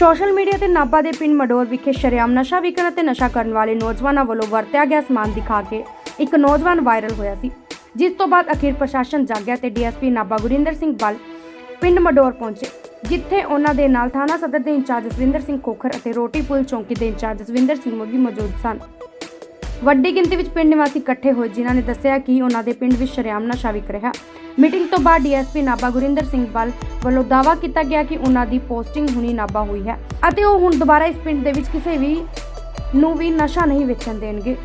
Social media ਤੇ ਨਾਭਾ ਦੇ ਪਿੰਡ ਮਡੋਰ ਵਿਖੇ ਸ਼ਰੇਆਮ ਨਸ਼ਾ ਵਿਕਣ ਅਤੇ ਨਸ਼ਾ ਕਰਨ ਵਾਲੇ ਨੌਜਵਾਨਾਂ ਵੱਲੋਂ ਵਰਤਿਆ ਗਿਆ ਸਮਾਨ ਦਿਖਾ ਕੇ ਇੱਕ ਨੌਜਵਾਨ ਵਾਇਰਲ ਹੋਇਆ ਸੀ, ਜਿਸ ਤੋਂ ਬਾਅਦ ਅਖੀਰ ਪ੍ਰਸ਼ਾਸਨ ਜਾਗਿਆ ਤੇ ਡੀਐਸਪੀ ਨਾਭਾ ਗੁਰਿੰਦਰ ਸਿੰਘ ਬਲ ਪਿੰਡ ਮਡੋਰ ਪਹੁੰਚੇ, ਜਿੱਥੇ ਉਹਨਾਂ ਦੇ ਨਾਲ ਥਾਣਾ ਸਦਰ ਦੇ ਇੰਚਾਰਜ ਜਸਵਿੰਦਰ ਸਿੰਘ ਖੋਖਰ ਅਤੇ ਰੋਟੀ ਪੁਲ ਚੌਂਕੀ ਦੇ ਇੰਚਾਰਜ ਜਸਵਿੰਦਰ ਸਿੰਘ ਮੋਦੀ ਮੌਜੂਦ ਸਨ। ਵੱਡੀ ਗਿਣਤੀ ਵਿੱਚ ਪਿੰਡ ਨਿਵਾਸੀ ਇਕੱਠੇ ਹੋਏ, ਜਿਨ੍ਹਾਂ ਨੇ ਦੱਸਿਆ ਕਿ ਉਹਨਾਂ ਦੇ ਪਿੰਡ ਵਿੱਚ ਸ਼ਰੇਆਮ ਨਸ਼ਾ ਵਿਕ ਰਿਹਾ। ਮੀਟਿੰਗ ਤੋਂ ਬਾਅਦ ਡੀਐਸਪੀ ਨਾਭਾ ਗੁਰਿੰਦਰ ਸਿੰਘ ਬਲ ਵੱਲੋਂ ਦਾਅਵਾ ਕੀਤਾ ਗਿਆ ਕਿ ਉਹਨਾਂ ਦੀ ਪੋਸਟਿੰਗ ਹੁਣੀ ਨਾਭਾ ਹੋਈ ਹੈ ਅਤੇ ਉਹ ਹੁਣ ਦੁਬਾਰਾ ਇਸ ਪਿੰਡ ਦੇ ਵਿੱਚ ਕਿਸੇ ਵੀ ਨੂੰ ਵੀ ਨਸ਼ਾ ਨਹੀਂ ਵੇਚਣ ਦੇਣਗੇ।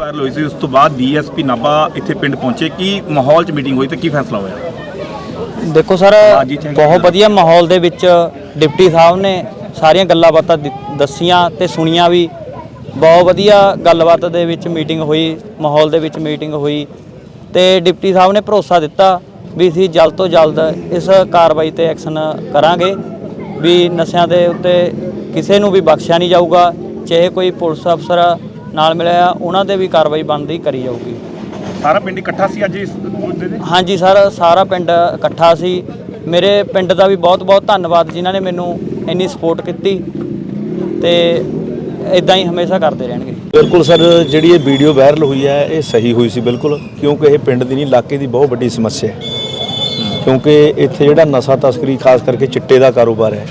ਵਾਇਰਲ ਹੋਈ ਸੀ ਉਸ ਤੋਂ ਬਾਅਦ ਡੀਐਸਪੀ ਨਾਭਾ ਇੱਥੇ ਪਿੰਡ ਪਹੁੰਚੇ। ਕੀ ਮਾਹੌਲ 'ਚ ਮੀਟਿੰਗ ਹੋਈ ਤੇ ਕੀ ਫੈਸਲਾ ਹੋਇਆ? ਦੇਖੋ ਸਰ. ਬਹੁਤ ਵਧੀਆ ਮਾਹੌਲ ਦੇ ਵਿੱਚ ਡਿਪਟੀ ਸਾਹਿਬ ਨੇ ਸਾਰੀਆਂ ਗੱਲਾਂ ਬਾਤਾਂ ਦੱਸੀਆਂ ਤੇ ਸੁਣੀਆਂ ਵੀ। ਬਹੁਤ ਵਧੀਆ ਗੱਲਬਾਤ ਦੇ ਵਿੱਚ ਮੀਟਿੰਗ ਹੋਈ ਮਾਹੌਲ ਦੇ ਵਿੱਚ ਮੀਟਿੰਗ ਹੋਈ ਤੇ ਡਿਪਟੀ ਸਾਹਿਬ ਨੇ ਭਰੋਸਾ ਦਿੱਤਾ ਵੀ ਅਸੀਂ ਜਲਦ ਤੋਂ ਜਲਦ ਇਸ ਕਾਰਵਾਈ ਤੇ ਐਕਸ਼ਨ ਕਰਾਂਗੇ ਵੀ ਨਸ਼ਿਆਂ ਦੇ ਉੱਤੇ ਕਿਸੇ ਨੂੰ ਵੀ ਬਖਸ਼ਿਆ ਨਹੀਂ ਜਾਊਗਾ ਚਾਹੇ ਕੋਈ ਪੁਲਿਸ ਅਫਸਰ ਨਾਲ ਮਿਲਿਆ ਉਹਨਾਂ ਤੇ ਵੀ ਕਾਰਵਾਈ ਬਣਦੀ ਕਰੀ ਜਾਊਗੀ। ਸਾਰਾ ਪਿੰਡ ਇਕੱਠਾ ਸੀ ਅੱਜ ਇਸ ਮੁੱਦੇ ਤੇ? ਹਾਂਜੀ ਸਰ ਸਾਰਾ ਪਿੰਡ ਇਕੱਠਾ ਸੀ। ਮੇਰੇ ਪਿੰਡ ਦਾ ਵੀ ਬਹੁਤ-ਬਹੁਤ ਧੰਨਵਾਦ ਜਿਨ੍ਹਾਂ ਨੇ ਮੈਨੂੰ ਇੰਨੀ ਸਪੋਰਟ ਕੀਤੀ ਤੇ ਇਦਾਂ ਹੀ ਹਮੇਸ਼ਾ ਕਰਦੇ ਰਹਿਣਗੇ। ਬਿਲਕੁਲ ਸਰ ਜਿਹੜੀ ਇਹ ਵੀਡੀਓ ਵਾਇਰਲ ਹੋਈ ਹੈ ਇਹ ਸਹੀ ਹੋਈ ਸੀ ਬਿਲਕੁਲ ਕਿਉਂਕਿ ਇਹ ਪਿੰਡ ਦੀ ਨਹੀਂ ਇਲਾਕੇ ਦੀ ਬਹੁਤ ਵੱਡੀ ਸਮੱਸਿਆ ਹੈ। ਕਿਉਂਕਿ ਇੱਥੇ ਜਿਹੜਾ ਨਸ਼ਾ ਤਸਕਰੀ ਖਾਸ ਕਰਕੇ ਚਿੱਟੇ ਦਾ ਕਾਰੋਬਾਰ ਹੈ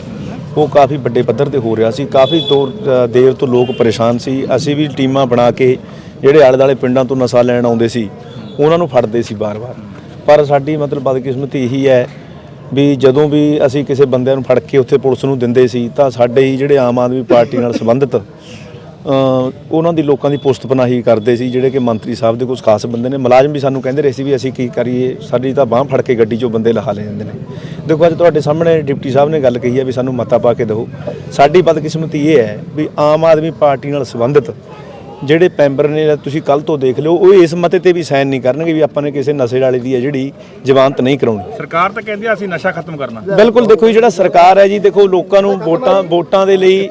ਉਹ ਕਾਫੀ ਵੱਡੇ ਪੱਧਰ ਤੇ ਹੋ ਰਿਹਾ ਸੀ। ਕਾਫੀ ਦੌਰ ਦੇਰ ਤੋਂ ਲੋਕ ਪਰੇਸ਼ਾਨ ਸੀ। ਅਸੀਂ ਵੀ ਟੀਮਾਂ ਬਣਾ ਕੇ ਜਿਹੜੇ ਆਲੇ ਦਾਲੇ ਪਿੰਡਾਂ ਤੋਂ ਨਸ਼ਾ ਲੈਣ ਆਉਂਦੇ ਸੀ, ਉਹਨਾਂ ਨੂੰ ਫੜਦੇ ਸੀ ਬਾਰ-ਬਾਰ। ਪਰ ਸਾਡੀ ਮਤਲਬ ਬਦਕਿਸਮਤੀ ਇਹੀ ਹੈ ਵੀ ਜਦੋਂ ਵੀ ਅਸੀਂ ਕਿਸੇ ਬੰਦੇ ਨੂੰ ਫੜ ਕੇ ਉੱਥੇ ਪੁਲਿਸ ਨੂੰ ਦਿੰਦੇ ਸੀ, ਤਾਂ ਸਾਡੇ ਹੀ ਜਿਹੜੇ ਆਮ ਆਦਮੀ ਪਾਰਟੀ ਨਾਲ ਸੰਬੰਧਿਤ ਉਹਨਾਂ ਦੀ ਲੋਕਾਂ ਦੀ ਪੁਸਤ ਪਨਾਹੀ ਕਰਦੇ ਸੀ, ਜਿਹੜੇ ਕਿ ਮੰਤਰੀ ਸਾਹਿਬ ਦੇ ਕੁਝ ਖਾਸ ਬੰਦੇ ਨੇ। ਮੁਲਾਜ਼ਮ ਵੀ ਸਾਨੂੰ ਕਹਿੰਦੇ ਰਹੇ ਸੀ ਵੀ ਅਸੀਂ ਕੀ ਕਰੀਏ, ਸਾਡੀ ਤਾਂ ਬਾਹ ਫੜ ਕੇ ਗੱਡੀ 'ਚੋਂ ਬੰਦੇ ਲਹਾ ਲੈ ਜਾਂਦੇ ਨੇ। ਦੇਖੋ ਅੱਜ ਤੁਹਾਡੇ ਸਾਹਮਣੇ ਡਿਪਟੀ ਸਾਹਿਬ ਨੇ ਗੱਲ ਕਹੀ ਹੈ ਵੀ ਸਾਨੂੰ ਮਤਾ ਪਾ ਕੇ ਦਿਓ। ਸਾਡੀ ਬਦਕਿਸਮਤੀ ਇਹ ਹੈ ਵੀ ਆਮ ਆਦਮੀ ਪਾਰਟੀ ਨਾਲ ਸੰਬੰਧਿਤ ਜਿਹੜੇ ਮੈਂਬਰ ਨੇ ਤੁਸੀਂ ਕੱਲ ਤੋਂ ਦੇਖ ਲਿਓ ਉਹ ਇਸ ਮਤੇ ਤੇ ਵੀ ਸਾਈਨ ਨਹੀਂ ਕਰਨਗੇ ਵੀ ਆਪਾਂ ਨੇ ਕਿਸੇ ਨਸ਼ੇ ਵਾਲੇ ਦੀ ਹੈ ਜਿਹੜੀ ਜ਼ਮਾਨਤ ਨਹੀਂ ਕਰਾਉਣੀ। ਸਰਕਾਰ ਤਾਂ ਕਹਿੰਦੀ ਆ ਅਸੀਂ ਨਸ਼ਾ ਖਤਮ ਕਰਨਾ। ਬਿਲਕੁਲ ਦੇਖੋ ਜੀ ਜਿਹੜਾ ਸਰਕਾਰ ਹੈ ਜੀ ਦੇਖੋ ਲੋਕਾਂ ਨੂੰ ਵੋਟਾਂ ਵੋਟਾਂ ਦੇ ਲਈ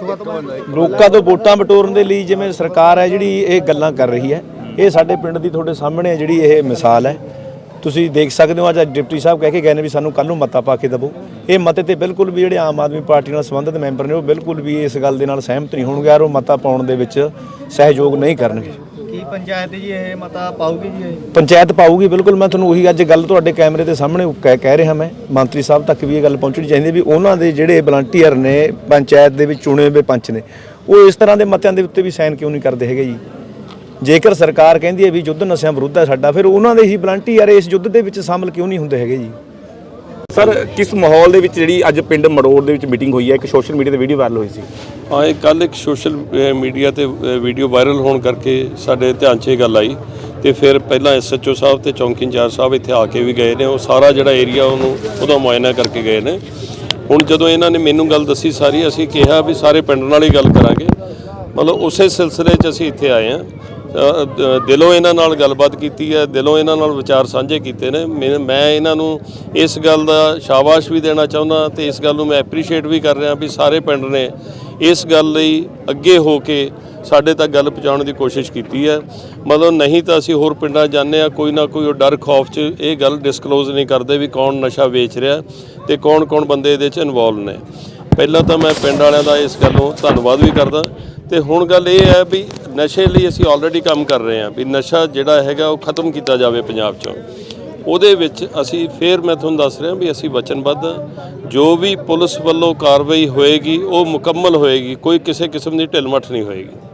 ਲੋਕਾਂ ਤੋਂ ਵੋਟਾਂ ਬਟੋਰਨ ਦੇ ਲਈ ਜਿਵੇਂ ਸਰਕਾਰ ਹੈ ਜਿਹੜੀ ਇਹ ਗੱਲਾਂ ਕਰ ਰਹੀ ਹੈ ਇਹ ਸਾਡੇ ਪਿੰਡ ਦੀ ਤੁਹਾਡੇ ਸਾਹਮਣੇ ਹੈ ਜਿਹੜੀ ਇਹ ਮਿਸਾਲ ਹੈ। ਤੁਸੀਂ ਦੇਖ ਸਕਦੇ ਹੋ ਅੱਜ ਡਿਪਟੀ ਸਾਹਿਬ ਕਹਿ ਕੇ ਗਏ ਨੇ ਵੀ ਸਾਨੂੰ ਕੱਲ ਨੂੰ ਮਤਾ ਪਾ ਕੇ ਦਿਵੋ। ਇਹ ਮਤੇ ਤੇ ਬਿਲਕੁਲ ਵੀ ਜਿਹੜੇ ਆਮ ਆਦਮੀ ਪਾਰਟੀ ਨਾਲ ਸੰਬੰਧਿਤ ਮੈਂਬਰ ਨੇ ਉਹ ਬਿਲਕੁਲ ਵੀ ਇਸ ਗੱਲ ਦੇ ਨਾਲ ਸਹਿਮਤ ਨਹੀਂ ਹੋਣਗੇ ਔਰ ਉਹ ਮਤਾ ਪਾਉਣ ਦੇ ਵਿੱਚ ਸਹਿਯੋਗ ਨਹੀਂ ਕਰਨਗੇ। ਕੀ ਪੰਚਾਇਤ ਜੀ ਇਹ ਮਤਾ ਪਾਊਗੀ ਜੀ ਇਹ? ਪੰਚਾਇਤ ਪਾਊਗੀ ਬਿਲਕੁਲ। ਮੈਂ ਤੁਹਾਨੂੰ ਉਹੀ ਅੱਜ ਗੱਲ ਤੁਹਾਡੇ ਕੈਮਰੇ ਦੇ ਸਾਹਮਣੇ ਕਹਿ ਕਹਿ ਰਿਹਾ ਮੈਂ। ਮੰਤਰੀ ਸਾਹਿਬ ਤੱਕ ਵੀ ਇਹ ਗੱਲ ਪਹੁੰਚਣੀ ਚਾਹੀਦੀ ਵੀ ਉਹਨਾਂ ਦੇ ਜਿਹੜੇ ਵਲੰਟੀਅਰ ਨੇ ਪੰਚਾਇਤ ਦੇ ਵਿੱਚ ਚੁਣੇ ਹੋਏ ਪੰਚ ਨੇ ਉਹ ਇਸ ਤਰ੍ਹਾਂ ਦੇ ਮਤਿਆਂ ਦੇ ਉੱਤੇ ਵੀ ਸਾਈਨ ਕਿਉਂ ਨਹੀਂ ਕਰਦੇ ਹੈਗੇ ਜੀ? ਜੇਕਰ ਸਰਕਾਰ ਕਹਿੰਦੀ ਹੈ ਵੀ ਯੁੱਧ ਨਸ਼ਿਆਂ ਵਿਰੁੱਧ ਹੈ ਸਾਡਾ ਫਿਰ ਉਹਨਾਂ ਦੇ ਹੀ ਵਲੰਟੀਅਰ ਇਸ ਯੁੱਧ ਦੇ ਵਿੱਚ ਸ਼ਾਮਲ ਕਿਉਂ ਨਹੀਂ ਹੁੰਦੇ ਹੈਗੇ ਜੀ? ਸਰ ਕਿਸ ਮਾਹੌਲ ਦੇ ਵਿੱਚ ਜਿਹੜੀ ਅੱਜ ਪਿੰਡ ਮੜੋੜ ਦੇ ਵਿੱਚ ਮੀਟਿੰਗ ਹੋਈ ਹੈ? ਇੱਕ ਸੋਸ਼ਲ ਮੀਡੀਆ ਤੇ ਵੀਡੀਓ ਵਾਇਰਲ ਹੋਈ ਸੀ। ਹਾਂ ਇਹ ਕੱਲ ਇੱਕ ਸੋਸ਼ਲ ਮੀਡੀਆ ਤੇ ਵੀਡੀਓ ਵਾਇਰਲ ਹੋਣ ਕਰਕੇ ਸਾਡੇ ਧਿਆਨ 'ਚ ਇਹ ਗੱਲ ਆਈ ਤੇ ਫਿਰ ਪਹਿਲਾਂ ਐਸਐਚਓ ਸਾਹਿਬ ਤੇ ਚੌਂਕੀ ਇੰਚਾਰਜ ਸਾਹਿਬ ਇੱਥੇ ਆ ਕੇ ਵੀ ਗਏ ਨੇ। ਉਹ ਸਾਰਾ ਜਿਹੜਾ ਏਰੀਆ ਉਹਨੂੰ ਉਹਦਾ ਮੁਆਇਨਾ ਕਰਕੇ ਗਏ ਨੇ। ਹੁਣ ਜਦੋਂ ਇਹਨਾਂ ਨੇ ਮੈਨੂੰ ਗੱਲ ਦੱਸੀ ਸਾਰੀ ਅਸੀਂ ਕਿਹਾ ਵੀ ਸਾਰੇ ਪਿੰਡ ਨਾਲ ਹੀ ਗੱਲ ਕਰਾਂਗੇ। ਮਤਲਬ ਉਸੇ ਸਿਲਸਿਲੇ 'ਚ ਅਸੀਂ ਇੱਥੇ ਆਏ ਹਾਂ। ਦਿਲੋਂ ਇਹਨਾਂ ਨਾਲ ਗੱਲਬਾਤ ਕੀਤੀ ਹੈ, ਦਿਲੋਂ ਇਹਨਾਂ ਨਾਲ ਵਿਚਾਰ ਸਾਂਝੇ ਕੀਤੇ ਨੇ। ਮੈਂ ਇਹਨਾਂ ਨੂੰ ਇਸ ਗੱਲ ਦਾ ਸ਼ਾਬਾਸ਼ ਵੀ ਦੇਣਾ ਚਾਹੁੰਦਾ ਤੇ ਇਸ ਗੱਲ ਨੂੰ ਮੈਂ ਐਪਰੀਸ਼ੀਏਟ ਵੀ ਕਰ ਰਿਹਾ ਵੀ ਸਾਰੇ ਪਿੰਡ ਨੇ ਇਸ ਗੱਲ ਲਈ ਅੱਗੇ ਹੋ ਕੇ ਸਾਡੇ ਤੱਕ ਗੱਲ ਪਹੁੰਚਾਉਣ ਦੀ ਕੋਸ਼ਿਸ਼ ਕੀਤੀ ਹੈ। ਮਤਲਬ ਨਹੀਂ ਤਾਂ ਅਸੀਂ ਹੋਰ ਪਿੰਡਾਂ ਜਾਂਦੇ ਆ ਕੋਈ ਨਾ ਕੋਈ ਉਹ ਡਰ ਖੌਫ 'ਚ ਇਹ ਗੱਲ ਡਿਸਕਲੋਜ਼ ਨਹੀਂ ਕਰਦੇ ਵੀ ਕੌਣ ਨਸ਼ਾ ਵੇਚ ਰਿਹਾ ਤੇ ਕੌਣ-ਕੌਣ ਬੰਦੇ ਇਹਦੇ 'ਚ ਇਨਵੋਲਵ ਨੇ। ਪਹਿਲਾਂ ਤਾਂ ਮੈਂ ਪਿੰਡ ਵਾਲਿਆਂ ਦਾ ਇਸ ਗੱਲੋਂ ਧੰਨਵਾਦ ਵੀ ਕਰਦਾ ਤੇ ਹੁਣ ਗੱਲ ਇਹ ਹੈ ਵੀ ਨਸ਼ੇ ਲਈ ਅਸੀਂ ਆਲਰੇਡੀ ਕੰਮ ਕਰ ਰਹੇ ਹਾਂ ਵੀ ਨਸ਼ਾ ਜਿਹੜਾ ਹੈਗਾ ਉਹ ਖਤਮ ਕੀਤਾ ਜਾਵੇ ਪੰਜਾਬ 'ਚੋਂ। ਉਹਦੇ ਵਿੱਚ ਅਸੀਂ ਫੇਰ ਮੈਂ ਤੁਹਾਨੂੰ ਦੱਸ ਰਿਹਾ ਵੀ ਅਸੀਂ ਵਚਨਬੱਧ ਜੋ ਵੀ ਪੁਲਿਸ ਵੱਲੋਂ ਕਾਰਵਾਈ ਹੋਏਗੀ, ਉਹ ਮੁਕੰਮਲ ਹੋਏਗੀ, ਕੋਈ ਕਿਸੇ ਕਿਸਮ ਦੀ ਢਿੱਲ ਮੱਠ ਨਹੀਂ ਹੋਏਗੀ।